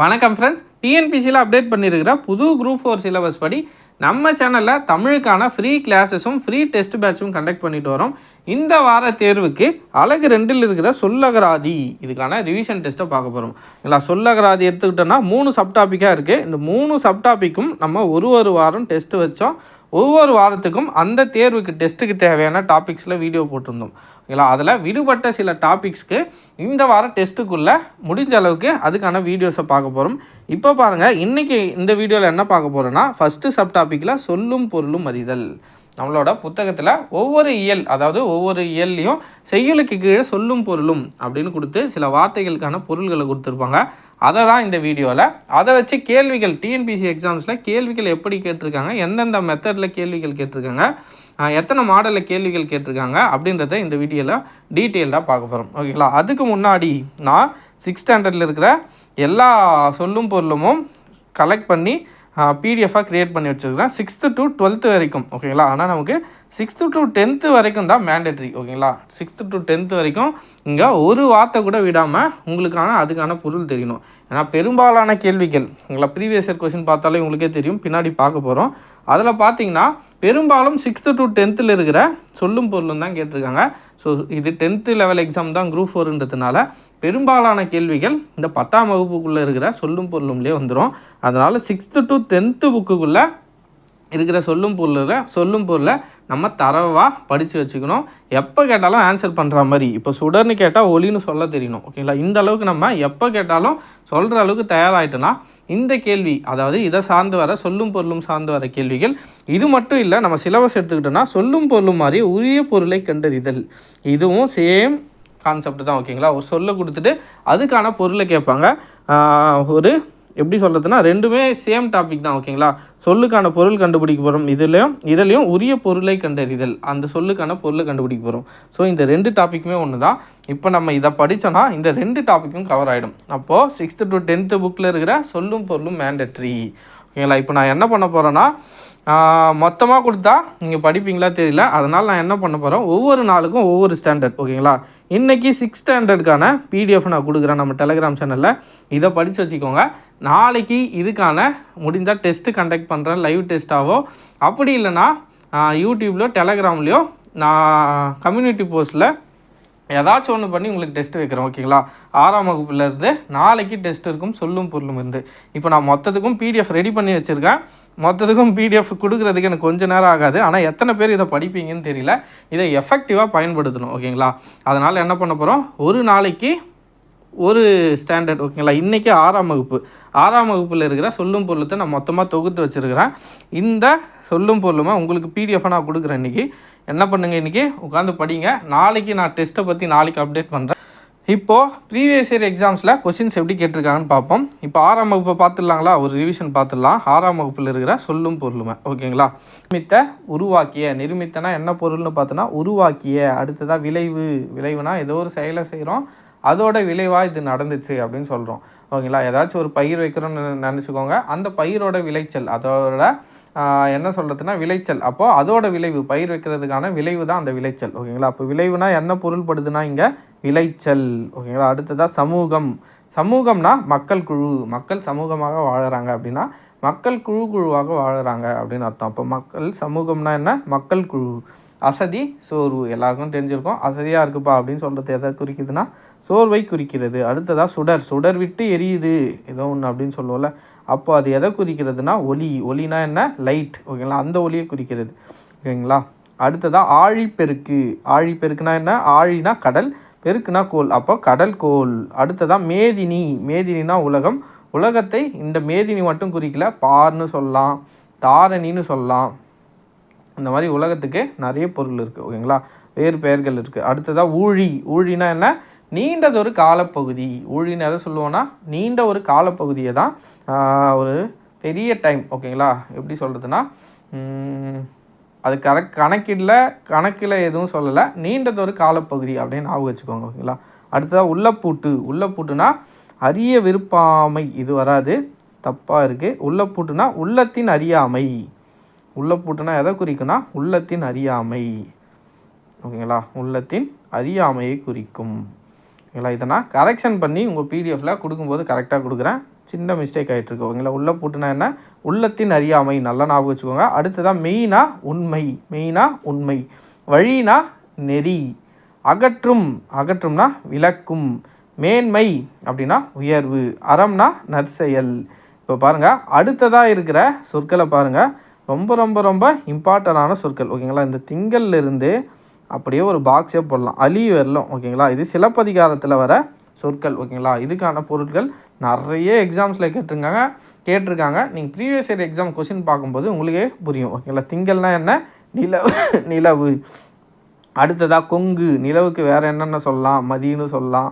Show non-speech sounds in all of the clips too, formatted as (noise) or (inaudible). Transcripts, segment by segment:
வணக்கம் ஃப்ரெண்ட்ஸ் டிஎன்பிசியில் அப்டேட் பண்ணியிருக்கிற புது குரூப் ஃபோர் சிலபஸ் படி நம்ம சேனலில் தமிழுக்கான ஃப்ரீ கிளாஸஸும் ஃப்ரீ டெஸ்ட் பேட்சும் கண்டக்ட் பண்ணிட்டு வரோம். இந்த வார தேர்வுக்கு அழகு ரெண்டில் இருக்கிற சொல்லகராதி இதுக்கான ரிவிஷன் டெஸ்ட்டை பார்க்க போகிறோம் இல்லை சொல்லகராதி எடுத்துக்கிட்டோன்னா மூணு சப்டாப்பிக்காக இருக்குது இந்த மூணு சப்டாப்பிக்கும் நம்ம ஒரு ஒரு வாரம் டெஸ்ட்டு வச்சோம். ஒவ்வொரு வாரத்துக்கும் அந்த தேர்வுக்கு டெஸ்ட்டுக்கு தேவையான டாபிக்ஸில் வீடியோ போட்டிருந்தோம். ஓகேங்களா அதில் விடுபட்ட சில டாபிக்ஸ்க்கு இந்த வாரம் டெஸ்ட்டுக்குள்ளே முடிஞ்ச அளவுக்கு அதுக்கான வீடியோஸை பார்க்க போகிறோம் இப்போ பாருங்கள் இன்றைக்கி இந்த வீடியோவில் என்ன பார்க்க போகிறோன்னா ஃபஸ்ட்டு சப் டாப்பிக்கில் சொல்லும் பொருளும் அறிதல். நம்மளோட புத்தகத்தில் ஒவ்வொரு இயல் அதாவது ஒவ்வொரு இயல்லையும் செய்யுளுக்கு கீழே சொல்லும் பொருளும் அப்படின்னு கொடுத்து சில வார்த்தைகளுக்கான பொருள்களை கொடுத்துருப்பாங்க. அதை தான் இந்த வீடியோவில் அதை வச்சு கேள்விகள் டிஎன்பிசி எக்ஸாம்ஸில் கேள்விகள் எப்படி கேட்டிருக்காங்க எந்தெந்த மெத்தடில் கேள்விகள் கேட்டிருக்காங்க எத்தனை மாடலில் கேள்விகள் கேட்டிருக்காங்க அப்படின்றத இந்த வீடியோவில் டீட்டெயில்டாக பார்க்க போகிறோம் ஓகேங்களா? அதுக்கு முன்னாடி நான் சிக்ஸ் ஸ்டாண்டர்டில் இருக்கிற எல்லா சொல்லும் பொருளுமும் கலெக்ட் பண்ணி பிடிஎஃபாக க்ரியேட் பண்ணி வச்சுருக்கிறேன். சிக்ஸ்த்து டு டுவெல்த்து வரைக்கும். ஓகேங்களா? ஆனால் நமக்கு சிக்ஸ்த்து டு டென்த்து வரைக்கும் தான் மேண்டட்ரி ஓகேங்களா? சிக்ஸ்த்து டு டென்த்து வரைக்கும் இங்கே ஒரு வார்த்தை கூட விடாமல் உங்களுக்கான அதுக்கான பொருள் தெரியணும். ஏன்னா பெரும்பாலான கேள்விகள் உங்களை ப்ரீவியஸ் இயர் கொஷின் பார்த்தாலே உங்களுக்கே தெரியும். பின்னாடி பார்க்க போகிறோம் அதில் பார்த்தீங்கன்னா பெரும்பாலும் சிக்ஸ்த்து டு டென்த்தில் இருக்கிற சொல்லும் பொருளும் தான் கேட்டிருக்காங்க. ஸோ இது டென்த்து லெவல் எக்ஸாம் தான் குரூப் ஃபோருன்றதுனால பெரும்பாலான கேள்விகள் இந்த பத்தாம் வகுப்புக்குள்ளே இருக்கிற சொல்லும் பொருளும்லேயே வந்துடும் அதனால் சிக்ஸ்த்து டு டென்த்து புக்குக்குள்ளே இருக்கிற சொல்லும் பொருளில் சொல்லும் பொருளை நம்ம தரவாக படித்து வச்சுக்கணும். எப்போ கேட்டாலும் ஆன்சர் பண்ணுற மாதிரி. இப்போ சுடர்னு கேட்டால் ஒளின்னு சொல்ல தெரியணும். ஓகேங்களா இந்த அளவுக்கு நம்ம எப்போ கேட்டாலும் சொல்கிற அளவுக்கு தயாராகிட்டோன்னா இந்த கேள்வி அதாவது இதை சார்ந்து வர சொல்லும் பொருளும் சார்ந்து வர கேள்விகள் இது மட்டும் இல்லை நம்ம சிலபஸ் எடுத்துக்கிட்டோன்னா சொல்லும் பொருளும் மாதிரி உரிய பொருளை கண்டறிதல். இதுவும் சேம் கான்செப்ட் தான் ஓகேங்களா ஒரு சொல்ல கொடுத்துட்டு அதுக்கான பொருளை கேட்பாங்க. ஒரு எப்படி சொல்கிறதுனா ரெண்டுமே சேம் டாபிக் தான் ஓகேங்களா சொல்லுக்கான பொருள் கண்டுபிடிக்க போகிறோம் இதுலேயும் இதுலேயும் உரிய பொருளை கண்டறிதல். அந்த சொல்லுக்கான பொருளை கண்டுபிடிக்க போகிறோம் ஸோ இந்த ரெண்டு டாப்பிக்குமே ஒன்று தான் இப்போ நம்ம இதை படித்தோன்னா இந்த ரெண்டு டாப்பிக்கும் கவர் ஆகிடும் அப்போது சிக்ஸ்த்து டு டென்த்து புக்கில் இருக்கிற சொல்லும் பொருளும் மேண்டட்ரி ஓகேங்களா? இப்போ நான் என்ன பண்ண போகிறேன்னா மொத்தமாக கொடுத்தா நீங்கள் படிப்பீங்களா தெரியல. அதனால் நான் என்ன பண்ண போகிறேன் ஒவ்வொரு நாளுக்கும் ஒவ்வொரு ஸ்டாண்டர்ட் ஓகேங்களா? இன்றைக்கி சிக்ஸ் ஸ்டாண்டர்டுக்கான பிடிஎஃப் நான் கொடுக்குறேன் நம்ம டெலகிராம் சேனலில் இதை படித்து வச்சுக்கோங்க. நாளைக்கு இதுக்கான முடிஞ்சால் டெஸ்ட்டு கண்டக்ட் பண்ணுறேன் லைவ் டெஸ்ட்டாவோ அப்படி இல்லைன்னா யூடியூப்லையோ டெலகிராம்லேயோ நான் கம்யூனிட்டி போஸ்ட்டில் ஏதாச்சும் ஒன்று பண்ணி உங்களுக்கு டெஸ்ட் வைக்கிறோம் ஓகேங்களா ஆறாம் வகுப்புலேருந்து நாளைக்கு டெஸ்ட் இருக்கும் சொல்லும் பொருளும் இருந்து. இப்போ நான் மொத்தத்துக்கும் பிடிஎஃப் ரெடி பண்ணி வச்சுருக்கேன். மொத்தத்துக்கும் பிடிஎஃப் கொடுக்குறதுக்கு எனக்கு கொஞ்சம் நேரம் ஆகாது. ஆனால் எத்தனை பேர் இதை படிப்பீங்கன்னு தெரியல. இதை எஃபெக்டிவாக பயன்படுத்தணும் ஓகேங்களா அதனால் என்ன பண்ண போகிறோம் ஒரு நாளைக்கு ஒரு ஸ்டாண்டர்ட் ஓகேங்களா இன்றைக்கி ஆறாம் வகுப்பு. ஆறாம் வகுப்பில் இருக்கிற சொல்லும் பொருளத்தை நான் மொத்தமாக தொகுத்து வச்சுருக்கிறேன். இந்த சொல்லும் பொருளுமே உங்களுக்கு பிடிஎஃபாக நான் கொடுக்குறேன் இன்றைக்கி என்ன பண்ணுங்கள் இன்றைக்கி உட்காந்து படிங்க. நாளைக்கு நான் டெஸ்ட்டை பற்றி நாளைக்கு அப்டேட் பண்ணுறேன் இப்போது ப்ரீவியஸ் இயர் எக்ஸாம்ஸில் கொஷின்ஸ் எப்படி கேட்டிருக்காங்கன்னு பார்ப்போம். இப்போ ஆறாம் வகுப்பை பார்த்துடலாங்களா? ஒரு ரிவிஷன் பார்த்துடலாம். ஆறாம் வகுப்பில் இருக்கிற சொல்லும் பொருளுமே. ஓகேங்களா? நிர்மித்த உருவாக்கிய. நிர்மித்தனா என்ன பொருள்னு பார்த்தோன்னா உருவாக்கிய. அடுத்ததாக விளைவு. விளைவுனா ஏதோ ஒரு செயலை செய்கிறோம் அதோட விளைவாக இது நடந்துச்சு அப்படின்னு சொல்கிறோம் ஓகேங்களா? ஏதாச்சும் ஒரு பயிர் வைக்கிறோன்னு நினச்சிக்கோங்க. அந்த பயிரோட விளைச்சல் அதோட என்ன சொல்கிறதுனா விளைச்சல். அப்போது அதோட விளைவு பயிர் வைக்கிறதுக்கான விளைவு தான் அந்த விளைச்சல். ஓகேங்களா? அப்போ விளைவுனா என்ன பொருள்படுதுன்னா இங்கே விளைச்சல். ஓகேங்களா? அடுத்ததாக சமூகம். சமூகம்னா மக்கள் குழு. மக்கள் சமூகமாக வாழறாங்க அப்படின்னா மக்கள் குழு குழுவாக வாழறாங்க அப்படின்னு அர்த்தம். அப்போ மக்கள் சமூகம்னா என்ன? மக்கள் குழு. அசதி சோர்வு எல்லாருக்கும் தெரிஞ்சிருக்கும். அசதியாக இருக்குப்பா அப்படின்னு சொல்கிறது எதை குறிக்குதுன்னா சோர்வை குறிக்கிறது. அடுத்ததாக சுடர். சுடர் விட்டு எரியுது. ஏதோ ஒன்று அப்படின்னு சொல்லுவோம்ல. அப்போ அது எதை குறிக்கிறதுனா ஒளி. ஒலினா என்ன? லைட் ஓகேங்களா? அந்த ஒலியை குறிக்கிறது. ஓகேங்களா? அடுத்ததாக ஆழிப்பெருக்கு. ஆழிப்பெருக்குனா என்ன? ஆழினா கடல். பெருக்குனா கோல் அப்போ கடல் கோல் அடுத்ததாக மேதினி. மேதினினா உலகம். உலகத்தை இந்த மேதினி மட்டும் குறிக்கல. பார்னு சொல்லலாம். தாரணின்னு சொல்லலாம். இந்த மாதிரி உலகத்துக்கு நிறைய பொருள் இருக்குது ஓகேங்களா? வேறு பெயர்கள் இருக்குது அடுத்ததாக ஊழி. ஊழினா என்ன? நீண்டதொரு காலப்பகுதி. ஊழின்னு எதை சொல்லுவோன்னா நீண்ட ஒரு காலப்பகுதியை தான் ஒரு பெரிய டைம் ஓகேங்களா? எப்படி சொல்கிறதுனா அது கரெக்ட் கணக்கில் கணக்கில் எதுவும் சொல்லலை. நீண்டதொரு காலப்பகுதி அப்படின்னு ஞாபகம் வச்சுக்கோங்க ஓகேங்களா? அடுத்ததாக உள்ளப்பூட்டு. உள்ளப்பூட்டுனா அரிய விருப்பாமை. இது வராது. தப்பாக இருக்குது உள்ளப்பூட்டுனா உள்ளத்தின் அறியாமை. உள்ளப்பூட்டுனா எதை குறிக்குன்னா உள்ளத்தின் அறியாமை. ஓகேங்களா? உள்ளத்தின் அறியாமையை குறிக்கும். ஓகேங்களா? இதை நான் கரெக்ஷன் பண்ணி உங்கள் பிடிஎஃப்பில் கொடுக்கும்போது கரெக்டாக கொடுக்குறேன். சின்ன மிஸ்டேக் ஆகிட்டு இருக்கு ஓகேங்களா? உள்ள பூட்டுனா என்ன? உள்ளத்தின் அறியாமை. நல்லா ஞாபகம் வச்சுக்கோங்க. அடுத்ததான் மெயினா உண்மை. மெயினாக உண்மை. வழினா நெறி. அகற்றும். அகற்றும்னா விளக்கும். மேன்மை அப்படின்னா உயர்வு. அறம்னா நற்செயல். இப்போ பாருங்கள் அடுத்ததாக இருக்கிற சொற்களை பாருங்கள் ரொம்ப ரொம்ப ரொம்ப இம்பார்ட்டண்டான சொற்கள். ஓகேங்களா? இந்த திங்கள்ல இருந்து அப்படியே ஒரு பாக்ஸே போடலாம். அலி வரலாம் ஓகேங்களா? இது சிலப்பதிகாரத்தில் வர சொற்கள் ஓகேங்களா? இதுக்கான பொருட்கள் நிறைய எக்ஸாம்ஸில் கேட்டிருக்காங்க கேட்டிருக்காங்க. நீங்கள் ப்ரீவியஸ் இயர் எக்ஸாம் கொஷின் பார்க்கும்போது உங்களுக்கே புரியும் ஓகேங்களா? திங்கள்னா என்ன? நிலவு (laughs) நிலவு. அடுத்ததாக கொங்கு நிலவுக்கு வேறு என்னென்ன சொல்லலாம்? மதின்னு சொல்லலாம்.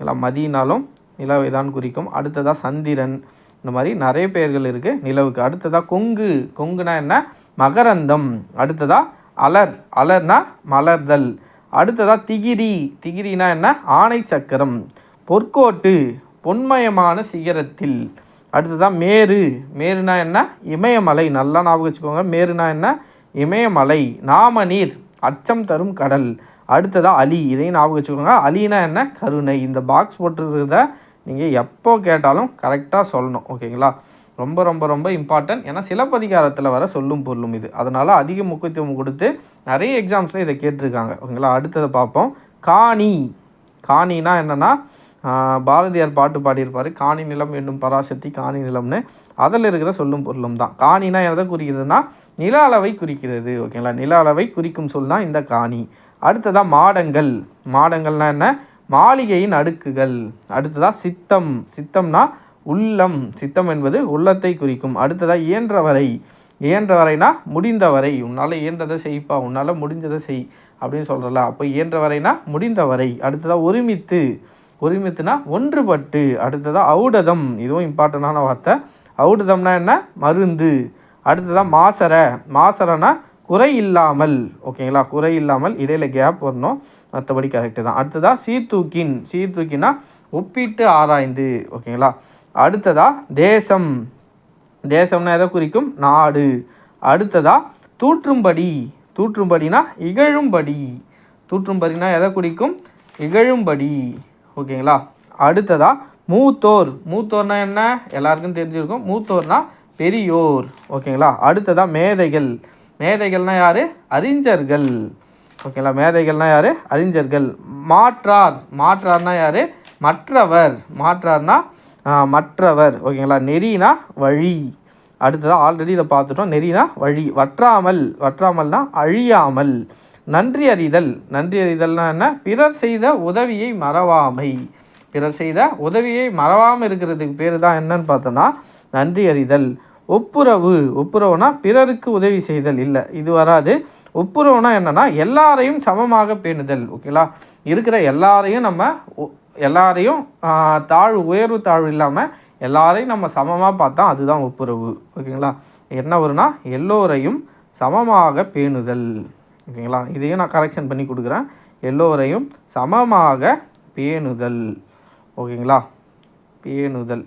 இல்லை மதினாலும் நிலவை தான் குறிக்கும். அடுத்ததாக சந்திரன். இந்த மாதிரி நிறைய பெயர்கள் இருக்குது நிலவுக்கு அடுத்ததாக கொங்கு. கொங்குனா என்ன? மகரந்தம். அடுத்ததாக அலர். அலர்னா மலர்தல். அடுத்ததாக திகிரி. திகிரினா என்ன? ஆணை சக்கரம். பொற்கோட்டு. பொன்மயமான சிகரத்தில். அடுத்ததாக மேரு. மேருனா என்ன? இமயமலை. நல்லா ஞாபகம் வச்சுக்கோங்க. மேருனா என்ன? இமயமலை. நாமநீர். அச்சம் தரும் கடல். அடுத்ததாக அலி. இதையும் ஞாபகம் வச்சுக்கோங்க. அலினா என்ன? கருணை. இந்த பாக்ஸ் போட்டிருக்கிறத நீங்கள் எப்போ கேட்டாலும் கரெக்டாக சொல்லணும் ஓகேங்களா? ரொம்ப ரொம்ப ரொம்ப இம்பார்ட்டன்ட் ஏன்னா சிலப்பதிகாரத்தில் வர சொல்லும் பொருளும் இது. அதனால் அதிக முக்கியத்துவம் கொடுத்து நிறைய எக்ஸாம்ஸில் இதை கேட்டிருக்காங்க ஓகேங்களா? அடுத்ததை பார்ப்போம். காணி. காணினா என்னென்னா பாரதியார் பாட்டு பாடியிருப்பார். காணி நிலம் என்னும் பராசக்தி காணி நிலம்னு. அதில் இருக்கிற சொல்லும் பொருளும் தான். காணினா எதை குறிக்கிறதுனா நில அளவை குறிக்கிறது ஓகேங்களா? நில அளவை குறிக்கும் சொல் தான் இந்த காணி. அடுத்ததாக மாடங்கள். மாடங்கள்னால் என்ன? மாளிகையின் அடுக்குகள். அடுத்ததாக சித்தம். சித்தம்னா உள்ளம். சித்தம் என்பது உள்ளத்தை குறிக்கும். அடுத்ததாக இயன்றவரை. இயன்றவரைனா முடிந்தவரை. உன்னால் இயன்றதை செய்ப்பா. உன்னால் முடிஞ்சதை செய் அப்படின்னு சொல்கிறல அப்போ இயன்றவரைனா முடிந்தவரை. அடுத்ததாக ஒருமித்து. ஒருமித்துனா ஒன்றுபட்டு. அடுத்ததாக ஔடதம். இதுவும் இம்பார்ட்டண்டான வார்த்தை. ஔடதம்னா என்ன? மருந்து. அடுத்ததாக மாசர. மாசரனா குறை இல்லாமல் ஓகேங்களா குறை இல்லாமல் இடையில கேப் வரணும். மற்றபடி கரெக்டு தான். அடுத்ததாக சீர்தூக்கின் சீர்தூக்கினா ஒப்பிட்டு ஆராய்ந்து ஓகேங்களா அடுத்ததா தேசம். தேசம்னா எதை குறிக்கும்? நாடு. அடுத்ததா தூற்றும்படி. தூற்றும்படினா இகழும்படி. தூற்றும்படினா எதை குறிக்கும்? இகழும்படி ஓகேங்களா அடுத்ததா மூத்தோர். மூத்தோர்னா என்ன? எல்லாருக்கும் தெரிஞ்சிருக்கும். மூத்தோர்னா பெரியோர் ஓகேங்களா அடுத்ததா மேதைகள். மேதைகள்னால் யார்? அறிஞர்கள். ஓகேங்களா? மேதைகள்னால் யார்? அறிஞர்கள். மாற்றார். மாற்றார்னா யார்? மற்றவர். மாற்றார்னா மற்றவர். ஓகேங்களா? நெறினா வழி. அடுத்ததாக ஆல்ரெடி இதை பார்த்துட்டோம். நெறினா வழி. வற்றாமல். வற்றாமல்னா அழியாமல். நன்றி அறிதல். நன்றி அறிதல்னா என்ன? பிறர் செய்த உதவியை மறவாமை. பிறர் செய்த உதவியை மறவாமல் இருக்கிறதுக்கு பேர் தான் என்னன்னு பார்த்தோன்னா நன்றி அறிதல். ஒப்புரவு. ஒப்புரவுனா பிறருக்கு உதவி செய்தல் இல்லை. இது வராது. ஒப்புரவுனா என்னென்னா எல்லாரையும் சமமாக பேணுதல். ஓகேங்களா இருக்கிற எல்லாரையும் நம்ம ஒ- எல்லாரையும் தாழ்வு உயர்வு தாழ்வு இல்லாமல் எல்லாரையும் நம்ம சமமாக பார்த்தா அதுதான் ஒப்புரவு. ஓகேங்களா என்ன வரும்னா எல்லோரையும் சமமாக பேணுதல். ஓகேங்களா இதையும் நான் கரெக்ஷன் பண்ணி கொடுக்குறேன். எல்லோரையும் சமமாக பேணுதல். ஓகேங்களா பேணுதல்.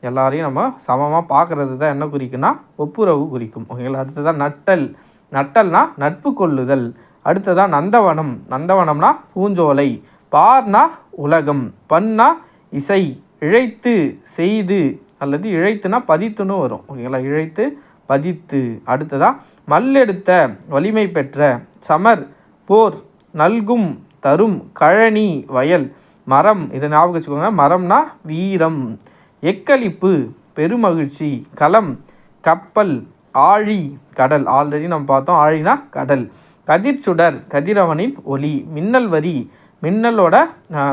எல்லாரையும் நம்ம சமமாக பார்க்குறது தான் என்ன குறிக்குன்னா ஒப்புரவு குறிக்கும். ஓகேங்களா? அடுத்ததான் நட்டல். நட்டல்னா நட்பு கொள்ளுதல். அடுத்ததான் நந்தவனம். நந்தவனம்னா பூஞ்சோலை. பார்னா உலகம். பண்ணா இசை. இழைத்து செய்து அல்லது இழைத்துனா பதித்துன்னு வரும். ஓகேங்களா? இழைத்து பதித்து. அடுத்ததா மல்லெடுத்த வலிமை பெற்ற. சமர் போர் நல்கும் தரும் கழனி வயல் மரம். இதை ஞாபகம் வச்சுக்கோங்க. மரம்னா வீரம். எக்களிப்பு பெருமகிழ்ச்சி களம் கப்பல் ஆழி கடல். ஆல்ரெடி நம்ம பார்த்தோம் ஆழினா கடல். கதிர்ச்சுடர் கதிரவனின் ஒளி. மின்னல் வரி மின்னலோட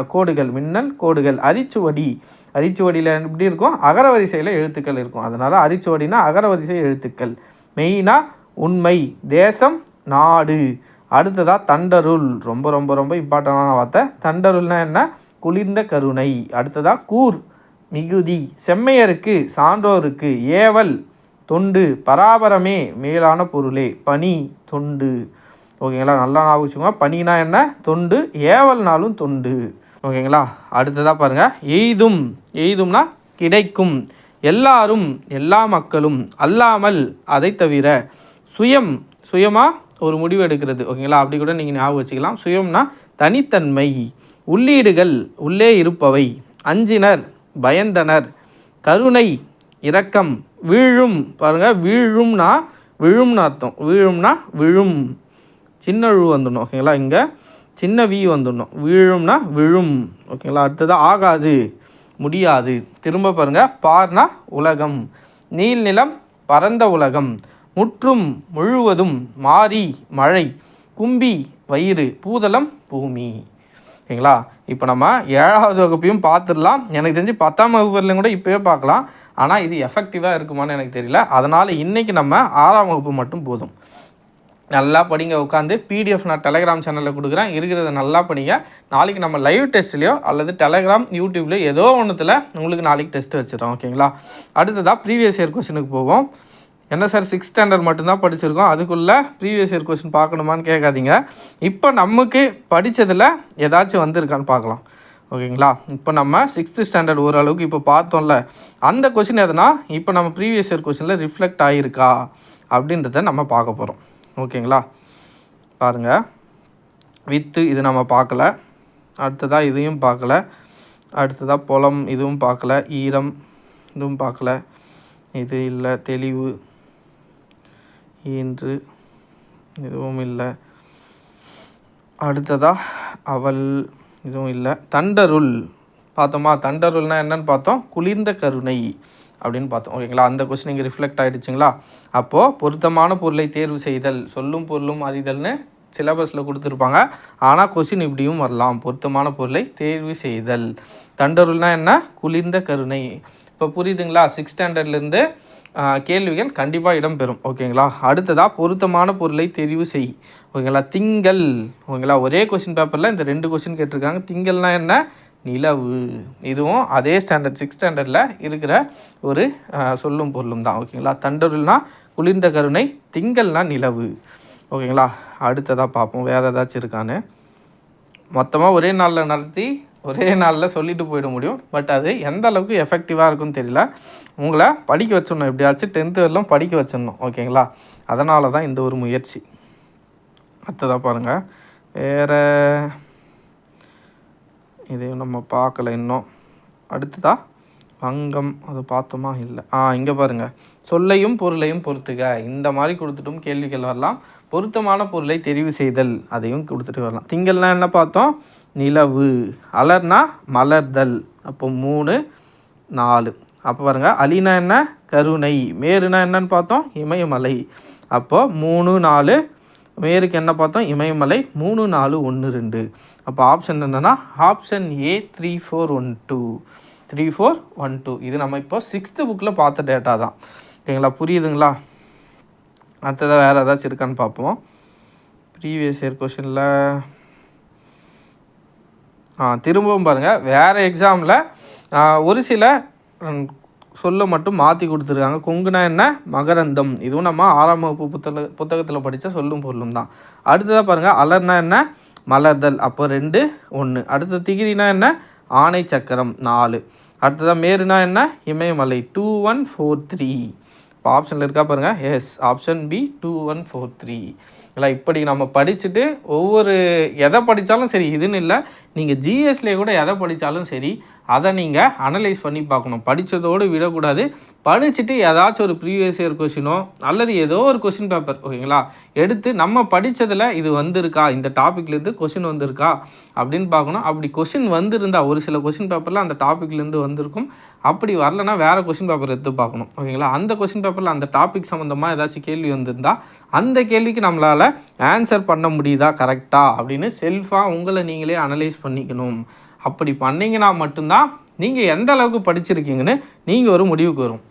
கோடுகள் மின்னல் கோடுகள். அரிச்சுவடி. அரிச்சுவடியில் எப்படி இருக்கும்? அகரவரிசையில் எழுத்துக்கள் இருக்கும். அதனால் அரிச்சுவடினா அகரவரிசை எழுத்துக்கள். மெயினாக உண்மை தேசம் நாடு. அடுத்ததாக தண்டருள். ரொம்ப ரொம்ப ரொம்ப இம்பார்ட்டண்டான வார்த்தை. தண்டருள்னா என்ன? குளிர்ந்த கருணை. அடுத்ததாக கூர். மிகுதி. செம்மையருக்கு சான்றோருக்கு ஏவல் தொண்டு பராபரமே மேலான பொருளே. பனி தொண்டு. ஓகேங்களா? நல்லா ஞாபகம் வச்சுக்கோங்க. பனினா என்ன? தொண்டு. ஏவல்னாலும் தொண்டு. ஓகேங்களா? அடுத்ததாக பாருங்கள் எய்தும். எய்தும்னா கிடைக்கும். எல்லாரும் எல்லா மக்களும் அல்லாமல் அதை தவிர சுயம் சுயமாக ஒரு முடிவு எடுக்கிறது. ஓகேங்களா? அப்படி கூட நீங்கள் ஞாபகம் வச்சுக்கலாம். சுயம்னா தனித்தன்மை. உள்ளீடுகள் உள்ளே இருப்பவை. அஞ்சினர் பயந்தனர். கருணை இரக்கம் வீழும் பாருங்கள் வீழும்னா விழும்னு அர்த்தம். வீழும்னா விழும். சின்ன ழு வந்துடணும் ஓகேங்களா இங்கே சின்ன வி வந்துடணும். வீழும்னா விழும் ஓகேங்களா அடுத்தது ஆகாது முடியாது. திரும்ப பாருங்க பார்னா உலகம். நீல் நிலம் பரந்த உலகம். முற்றும் முழுவதும் மாறி மழை. கும்பி வயிறு பூதளம் பூமி. ஓகேங்களா? இப்போ நம்ம ஏழாவது வகுப்பையும் பார்த்துடலாம். எனக்கு தெரிஞ்சு பத்தாம் வகுப்புலையும் கூட இப்போவே பார்க்கலாம். ஆனால் இது எஃபெக்டிவாக இருக்குமான்னு எனக்கு தெரியல. அதனால் இன்றைக்கி நம்ம ஆறாம் வகுப்பு மட்டும் போதும். நல்லா படிங்க உட்காந்து பிடிஎஃப் நான் டெலகிராம் சேனலில் கொடுக்குறேன். இருக்கிறத நல்லா படிங்க. நாளைக்கு நம்ம லைவ் டெஸ்ட்லையோ அல்லது டெலகிராம் யூடியூப்லையோ ஏதோ ஒன்றுத்தில் உங்களுக்கு நாளைக்கு டெஸ்ட் வச்சுருவோம் ஓகேங்களா? அடுத்ததாக ப்ரீவியஸ் இயர் கொஸ்டினுக்கு போவோம். என்ன சார் சிக்ஸ் ஸ்டாண்டர்ட் மட்டும்தான் படிச்சிருக்கோம். அதுக்குள்ளே ப்ரீவியஸ் இயர் கொஷின் பார்க்கணுமான்னு கேட்காதீங்க. இப்போ நமக்கு படித்ததில் ஏதாச்சும் வந்திருக்கான்னு பார்க்கலாம். ஓகேங்களா? இப்போ நம்ம சிக்ஸ்த்து ஸ்டாண்டர்ட் ஓரளவுக்கு இப்போ பார்த்தோம்ல. அந்த கொஷின் எதுனா இப்போ நம்ம ப்ரீவியஸ் இயர் கொஷினில் ரிஃப்ளெக்ட் ஆகிருக்கா அப்படின்றத நம்ம பார்க்க போகிறோம் ஓகேங்களா? பாருங்கள் வித்து இது நம்ம பார்க்கல. அடுத்ததாக இதையும் பார்க்கல. அடுத்ததாக புலம் இதுவும் பார்க்கல. ஈரம் இதுவும் பார்க்கல. இது இல்லை தெளிவு. என்று எதுவும் இல்லை. அடுத்ததாக அவள் இதுவும் இல்லை. தண்டருள். பார்த்தோமா? தண்டருள்னா என்னன்னு பார்த்தோம்? குளிர்ந்த கருணை அப்படின்னு பார்த்தோம். ஓகேங்களா? அந்த கொஸ்டின் இங்கே ரிஃப்ளெக்ட் ஆகிடுச்சிங்களா அப்போது பொருத்தமான பொருளை தேர்வு செய்தல் சொல்லும் பொருளும் அறிதல்னு சிலபஸில் கொடுத்துருப்பாங்க. ஆனால் கொஸ்டின் இப்படியும் வரலாம். பொருத்தமான பொருளை தேர்வு செய்தல். தண்டருள்னா என்ன? குளிர்ந்த கருணை. இப்போ புரியுதுங்களா? சிக்ஸ் ஸ்டாண்டர்ட்லேருந்து கேள்விகள் கண்டிப்பாக இடம்பெறும். ஓகேங்களா? அடுத்ததாக பொருத்தமான பொருளை தெரிவு செய். ஓகேங்களா? திங்கள். ஓகேங்களா? ஒரே கொஸ்டின் பேப்பரில் இந்த ரெண்டு கொஸ்டின் கேட்டிருக்காங்க. திங்கள்னா என்ன? நிலவு. இதுவும் அதே ஸ்டாண்டர்ட் சிக்ஸ் ஸ்டாண்டர்டில் இருக்கிற ஒரு சொல்லும் பொருளும் தான். ஓகேங்களா? தண்டருள்னா குளிர்ந்த கருணை திங்கள்னா நிலவு. ஓகேங்களா? அடுத்ததாக பார்ப்போம். வேறு ஏதாச்சும் இருக்கான்னு. மொத்தமாக ஒரே நாளில் நடத்தி ஒரே நாளில் சொல்லிட்டு போயிட முடியும். பட் அது எந்த அளவுக்கு எஃபெக்டிவாக இருக்கும்னு தெரியல. உங்களை படிக்க வச்சிடணும். எப்படியாச்சும் டென்த்து வரலாம் படிக்க வச்சிடணும். ஓகேங்களா அதனால தான் இந்த ஒரு முயற்சி. அடுத்ததாக பாருங்கள் வேறு இதையும் நம்ம பார்க்கல இன்னும். அடுத்ததா? வங்கம். அது பார்த்தோமா? இல்லை. ஆ இங்கே பாருங்கள் சொல்லையும் பொருளையும் பொறுத்துக இந்த மாதிரி கொடுத்துட்டும் கேள்விகள் வரலாம். பொருத்தமான பொருளை தெரிவு செய்தல். அதையும் கொடுத்துட்டு வரலாம். திங்கள்னா என்ன பார்த்தோம்? நிலவு. அலர்னா மலர்தல். அப்போ மூணு நாலு. அப்போ பாருங்க அலினா என்ன? கருணை. மேருனா என்னன்னு பார்த்தோம்? இமயமலை. அப்போது மூணு நாலு. மேருக்கு என்ன பார்த்தோம்? இமயமலை. மூணு நாலு ஒன்று ரெண்டு. அப்போ ஆப்ஷன் என்னென்னா option A three four one two three four one two இது நம்ம இப்போ சிக்ஸ்த்து புக்கில் பார்த்த டேட்டா தான். ஓகேங்களா? புரியுதுங்களா? அடுத்ததாக வேறு ஏதாச்சும் இருக்கான்னு பார்ப்போம். ப்ரீவியஸ் இயர் கொஷனில் திரும்பவும் பாருங்கள் வேறு எக்ஸாமில் ஒரு சில சொல்ல மட்டும் மாற்றி கொடுத்துருக்காங்க. கொங்குனா என்ன? மகரந்தம். இதுவும் நம்ம ஆறாம் வகுப்பு புத்தக புத்தகத்தில் படித்த சொல்லும் பொருளும் தான். அடுத்ததாக பாருங்கள் அலர்னா என்ன? மலர்தல். அப்போ ரெண்டு ஒன்று அடுத்த திகிரினா என்ன? ஆணை சக்கரம் நாலு. அடுத்ததாக மேருனா என்ன? இமயமலை. டூ ஒன் ஃபோர் த்ரீ இப்போ ஆப்ஷனில் இருக்கா பாருங்கள் yes option B two one four three இல்லை இப்படி நம்ம படிச்சுட்டு ஒவ்வொரு எதை படித்தாலும் சரி இதுன்னு இல்லை நீங்கள் ஜிஎஸ்லேயே கூட எதை படித்தாலும் சரி அதை நீங்கள் அனலைஸ் பண்ணி பார்க்கணும். படித்ததோடு விடக்கூடாது. படிச்சுட்டு ஏதாச்சும் ஒரு ப்ரீவியஸ் இயர் கொஷினோ அல்லது ஏதோ ஒரு கொஷின் பேப்பர் ஓகேங்களா? எடுத்து நம்ம படித்ததில் இது வந்திருக்கா? இந்த டாப்பிக்லேருந்து கொஷின் வந்திருக்கா? அப்படின்னு பார்க்கணும். அப்படி கொஷின் வந்திருந்தா ஒரு சில கொஷின் பேப்பரில் அந்த டாப்பிக்லேருந்து வந்திருக்கும். அப்படி வரலனா வேறு கொஷின் பேப்பர் எடுத்து பார்க்கணும். ஓகேங்களா? அந்த கொஷின் பேப்பரில் அந்த டாபிக் சம்மந்தமாக ஏதாச்சும் கேள்வி வந்திருந்தா அந்த கேள்விக்கு நம்மளால் ஆன்சர் பண்ண முடியுதா? கரெக்டாக அப்படின்னு செல்ஃபாக உங்களை நீங்களே அனலைஸ் பண்ணிக்கணும். அப்படி பண்ணிங்கன்னா மட்டும்தான் நீங்கள் எந்த அளவுக்கு படிச்சிருக்கீங்கன்னு நீங்கள் ஒரு முடிவுக்கு வரும்.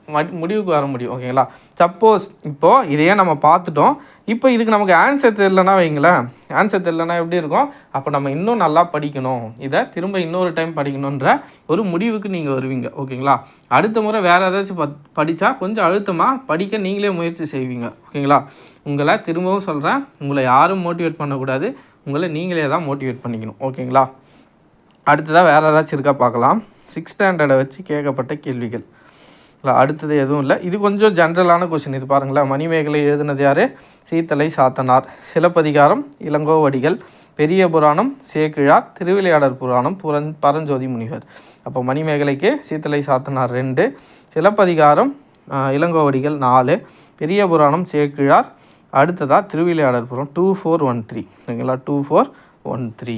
முடிவுக்கு வர முடியும் ஓகேங்களா? சப்போஸ் இப்போது இதையே நம்ம பார்த்துட்டோம். இப்போ இதுக்கு நமக்கு ஆன்சர் தெரிலனா வைங்களேன். ஆன்சர் தெரிலனா எப்படி இருக்கும்? அப்போ நம்ம இன்னும் நல்லா படிக்கணும். இதை திரும்ப இன்னொரு டைம் படிக்கணுன்ற ஒரு முடிவுக்கு நீங்கள் வருவீங்க ஓகேங்களா? அடுத்த முறை வேறு ஏதாச்சும் ப படித்தா கொஞ்சம் அழுத்தமாக படிக்க நீங்களே முயற்சி செய்வீங்க ஓகேங்களா? உங்களை திரும்பவும் சொல்கிறேன் உங்களை யாரும் மோட்டிவேட் பண்ணக்கூடாது. உங்களை நீங்களே தான் மோட்டிவேட் பண்ணிக்கணும் ஓகேங்களா? அடுத்ததாக வேறு ஏதாச்சும் இருக்கா பார்க்கலாம். சிக்ஸ் ஸ்டாண்டர்டை வச்சு கேட்கப்பட்ட கேள்விகள். இல்லை அடுத்தது எதுவும் இல்லை. இது கொஞ்சம் ஜென்ரலான கொஷின் இது பாருங்களேன். மணிமேகலை எழுதினது யார்? சீத்தலை சாத்தனார். சிலப்பதிகாரம் இளங்கோவடிகள் பெரிய புராணம் சேக்கிழார் திருவிளையாடர் புராணம் புரஞ் பரஞ்சோதி முனிவர். அப்போ மணிமேகலைக்கு சீத்தலை சாத்தனார் ரெண்டு சிலப்பதிகாரம் இளங்கோவடிகள் நாலு பெரிய புராணம் சேக்கிழார் அடுத்ததாக திருவிளையாடர் திருவிளையாடற்புரம் டூ ஃபோர் ஒன் த்ரீ ஓகேங்களா? டூ ஃபோர் ஒன் த்ரீ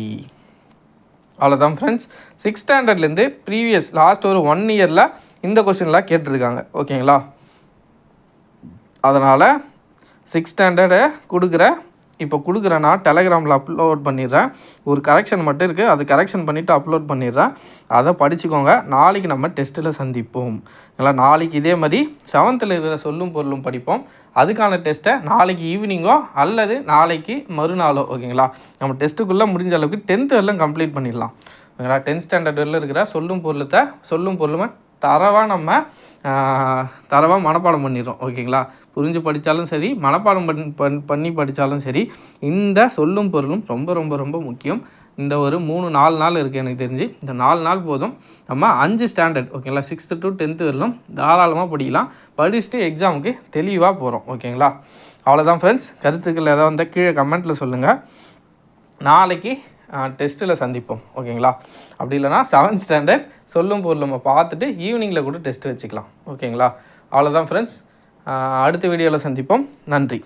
அவ்வளோதான் ஃப்ரெண்ட்ஸ் சிக்ஸ் ஸ்டாண்டர்ட்லேருந்து ப்ரீவியஸ் லாஸ்ட் ஒரு ஒன் இயரில் இந்த கொஸ்டின்லாம் கேட்டிருக்காங்க. ஓகேங்களா அதனால் சிக்ஸ் ஸ்டாண்டர்டு கொடுக்குற இப்போ கொடுக்குறேன் நான் டெலகிராமில் அப்லோட் பண்ணிடுறேன். ஒரு கரெக்ஷன் மட்டும் இருக்குது அது கரெக்ஷன் பண்ணிவிட்டு அப்லோட் பண்ணிடுறேன். அதை படிச்சுக்கோங்க. நாளைக்கு நம்ம டெஸ்ட்டில் சந்திப்போம். இல்லை நாளைக்கு இதே மாதிரி செவன்த்தில் இருக்கிற சொல்லும் பொருளும் படிப்போம். அதுக்கான டெஸ்ட்டை நாளைக்கு ஈவினிங்கோ அல்லது நாளைக்கு மறுநாளோ ஓகேங்களா நம்ம டெஸ்ட்டுக்குள்ளே முடிஞ்ச அளவுக்கு டென்த்து வரலாம் கம்ப்ளீட் பண்ணிடலாம். ஓகேங்களா டென்த் ஸ்டாண்டர்ட் வரல இருக்கிற சொல்லும் பொருளத்தை சொல்லும் பொருளுமே தரவாக நம்ம தரவாக மனப்பாடம் பண்ணிடுறோம் ஓகேங்களா புரிஞ்சு படித்தாலும் சரி மனப்பாடம் பண் பண் பண்ணி படித்தாலும் சரி இந்த சொல்லும் பொருளும் ரொம்ப ரொம்ப ரொம்ப முக்கியம். இந்த ஒரு மூணு நாலு நாள் இருக்குது எனக்கு தெரிஞ்சு. இந்த நாலு நாள் போதும். நம்ம அஞ்சு ஸ்டாண்டர்ட் ஓகேங்களா சிக்ஸ்த்து டு டென்த்து வரலும் தாராளமாக படிக்கலாம். படிச்சுட்டு எக்ஸாமுக்கு தெளிவாக போகிறோம் ஓகேங்களா அவ்வளோதான் ஃப்ரெண்ட்ஸ் கருத்துக்கள் ஏதாவது வந்தால் கீழே கமெண்ட்டில் சொல்லுங்கள் நாளைக்கு டெஸ்ட்டில் சந்திப்போம் ஓகேங்களா அப்படி இல்லைனா செவன்த் ஸ்டாண்டர்ட் சொல்லும் பொருள் நம்ம பார்த்துட்டு ஈவினிங்கில் கூட டெஸ்ட் வச்சுக்கலாம் ஓகேங்களா அவ்வளோதான் ஃப்ரெண்ட்ஸ் அடுத்த வீடியோவில் சந்திப்போம். நன்றி.